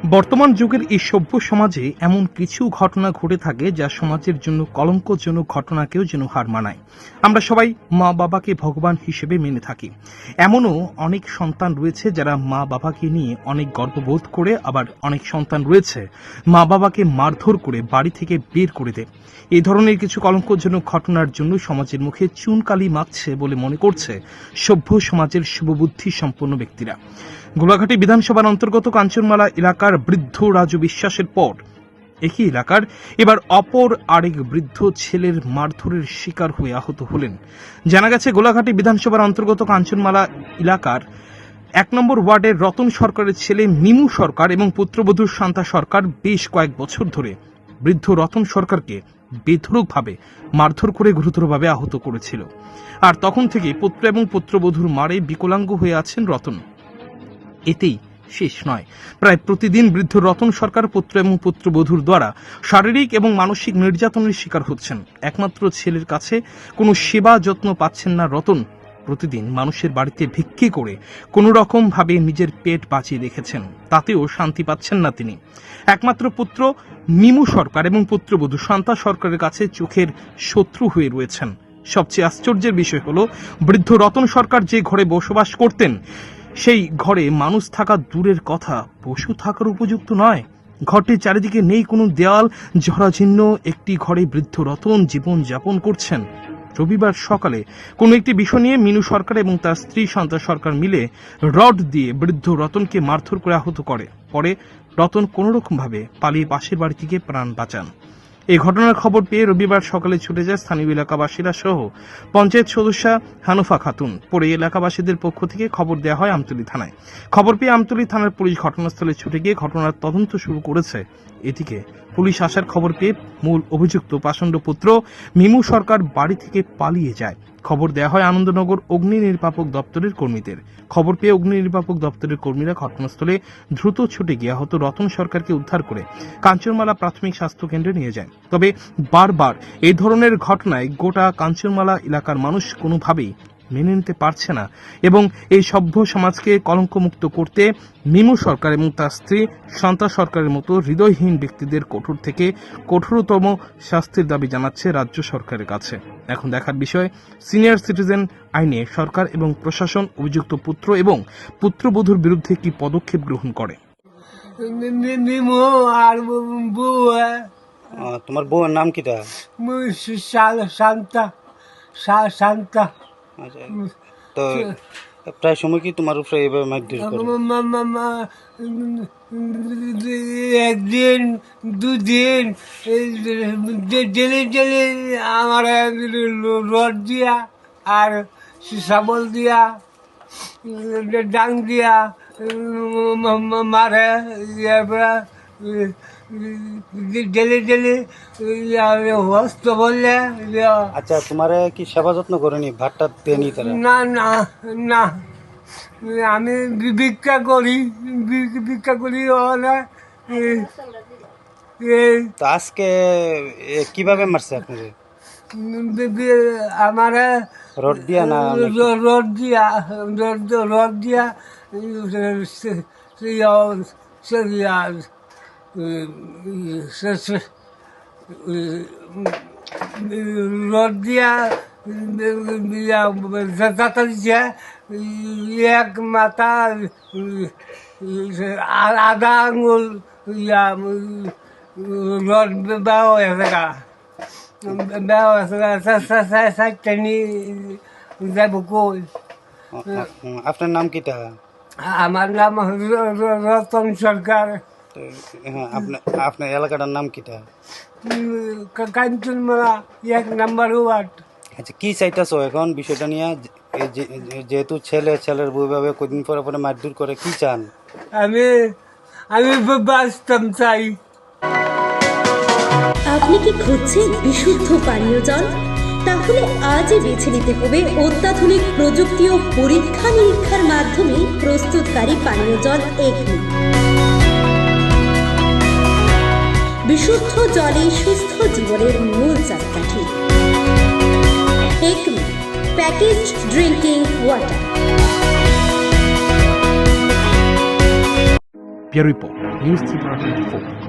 বর্তমান যুগের এই সভ্য সমাজে এমন কিছু ঘটনা ঘটে থাকে যা সমাজের জন্য কলঙ্কজনক ঘটনাকেও যেন হার মানায়। আমরা সবাই মা বাবাকে ভগবান হিসেবে মেনে থাকি। এমনও অনেক সন্তান রয়েছে যারা মা বাবাকে নিয়ে অনেক গর্ববোধ করে, আবার অনেক সন্তান রয়েছে মা বাবাকে মারধর করে বাড়ি থেকে বের করে দেয়। এই ধরনের কিছু কলঙ্কজনক ঘটনার জন্য সমাজের মুখে চুনকালি মাখছে বলে মনে করছে সভ্য সমাজের শুভবুদ্ধি সম্পন্ন ব্যক্তিরা। গোলাঘাটি বিধানসভার অন্তর্গত কাঞ্চনমালা এলাকার বৃদ্ধ রাজু বিশ্বাসের পর। একই এলাকার এবার অপর আরেক বৃদ্ধ ছেলের মারধরের শিকার হয়ে আহত হলেন। জানা গেছে, গোলাঘাটি বিধানসভার অন্তর্গত কাঞ্চনমালা এলাকার এক নম্বর ওয়ার্ডের রতন সরকারের ছেলে মিমু সরকার এবং পুত্রবধূ শান্তা সরকার বেশ কয়েক বছর ধরে বৃদ্ধ রতন সরকারকে বেধরকভাবে মারধর করে গুরুতরভাবে আহত করেছিল। আর তখন থেকে পুত্র এবং পুত্রবধূর মারে বিকলাঙ্গ হয়ে আছেন রতন। এতেই শেষ নয়। প্রায় প্রতিদিন বৃদ্ধ রতন সরকার পুত্র এবং পুত্রবধূর দ্বারা শারীরিক এবং মানসিক নির্যাতনের শিকার হচ্ছেন। একমাত্র ছেলের কাছে কোনো সেবা যত্ন পাচ্ছেন না রতন। প্রতিদিন মানুষের বাড়িতে ভিক্ষি করে কোনো রকম ভাবে নিজের পেট বাঁচিয়ে রেখেছেন। তাতেও শান্তি পাচ্ছেন না তিনি। একমাত্র পুত্র মিমু সরকার এবং পুত্রবধূ শান্তা সরকারের কাছে চোখের শত্রু হয়ে রয়েছেন। সবচেয়ে আশ্চর্যের বিষয় হলো, বৃদ্ধ রতন সরকার যে ঘরে বসবাস করতেন সেই ঘরে মানুষ থাকা দূরের কথা, পশু থাকার উপযুক্ত নয়। ঘরটির চারিদিকে নেই কোনো দেয়াল জরাজীর্ণ একটি ঘরে বৃদ্ধ রতন জীবন যাপন করছেন। রবিবার সকালে কোনো একটি বিষয় নিয়ে মিনু সরকার এবং তার স্ত্রী শান্তা সরকার মিলে রড দিয়ে বৃদ্ধ রতনকে মারধর করে আহত করে। পরে রতন কোনোরকমভাবে পালিয়ে পাশের বাড়ি থেকে প্রাণ বাঁচান। এই ঘটনার খবর পেয়ে রবিবার সকালে ছুটে যায় স্থানীয় এলাকাবাসীরা সহ পঞ্চায়েত সদস্যা হানুফা খাতুন। পরে এলাকাবাসীদের পক্ষ থেকে খবর দেওয়া হয় আমতলী থানায়। খবর পেয়ে আমতলী থানার পুলিশ ঘটনাস্থলে ছুটে গিয়ে ঘটনার তদন্ত শুরু করেছে। এদিকে পুলিশ আসার খবর পেয়ে মূল অভিযুক্ত পাষণ্ড পুত্র মিমু সরকার বাড়ি থেকে পালিয়ে যায়। খবর দেওয়া হয় আনন্দনগর অগ্নি নির্বাপক দপ্তরের কর্মীদের। খবর পেয়ে অগ্নি নির্বাপক দপ্তরের কর্মীরা ঘটনাস্থলে দ্রুত ছুটে গিয়ে আহত রতন সরকারকে উদ্ধার করে কাঞ্চনমালা প্রাথমিক স্বাস্থ্য কেন্দ্রে নিয়ে যায়। তবে বারবার এই ধরনের ঘটনায় গোটা কাঞ্চনমালা এলাকার মানুষ কোনোভাবেই মেনে নিতে পারছে না। এবং এই সভ্য সমাজকে কলঙ্কমুক্ত করতে মিমু সরকার এবং তার স্ত্রী শান্তা সরকারের মতো হৃদয়হীন ব্যক্তিদের কঠোর থেকে কঠোরতম শাস্তির দাবি জানাচ্ছে রাজ্য সরকারের কাছে। এখন দেখার বিষয় সিনিয়র সিটিজেন আইনে সরকার এবং প্রশাসন অভিযুক্ত পুত্র এবং পুত্রবধূর বিরুদ্ধে কি পদক্ষেপ গ্রহণ করে? নিমো আর বউ আহ, তোমার বউয়ের নাম কিটা শান্তা শান্তা। তো প্রায় সময় কি তোমার উপরে এইভাবে মারধর করে? একদিন দুদিন ডেলি ডেলি আমার রড দিয়া আর শাবল দিয়া ডাং দিয়া মারে মারে ডেলি ডেলি হস্ত বললে আচ্ছা তোমারে কি সেবা যত্ন করেনি? ভাতটা দেনি তারা না না না। আমি ভিক্ষা করি ভিক্ষা করি হলে তো আজকে কীভাবে মারছে বি- আমার রড দিয়া না রড দিয়া রড দিয়া रदिया जी एक माता आधा अंगुल आपका नाम क्या है? हमारा नाम रतन सरकार। হ্যাঁ আপনার আপনার এলাকাটার নাম কিটা? কাঞ্চনমালা এক নাম্বার ওয়ার্ড। আচ্ছা কি চাইতেছো এখন বিষয়টা নিয়ে? যেহেতু ছেলে ছেলের বউ ভাবে কদিন পরে পরে মারধর করে কি চান? আমি আমি বাঁচতাম চাই। আপনি কি খুঁজছেন বিশুদ্ধ পানীয় জল? তাহলে আজই বেছে নিতে হবে অত্যাধুনিক প্রযুক্তি ও পরীক্ষা নিরীক্ষার মাধ্যমে প্রস্তুতকারী পানীয় জল এগনি বিশুদ্ধ জলে সুস্থ জীবনের মূল চাকাঠি। Acme package drinking water report news Tripura twenty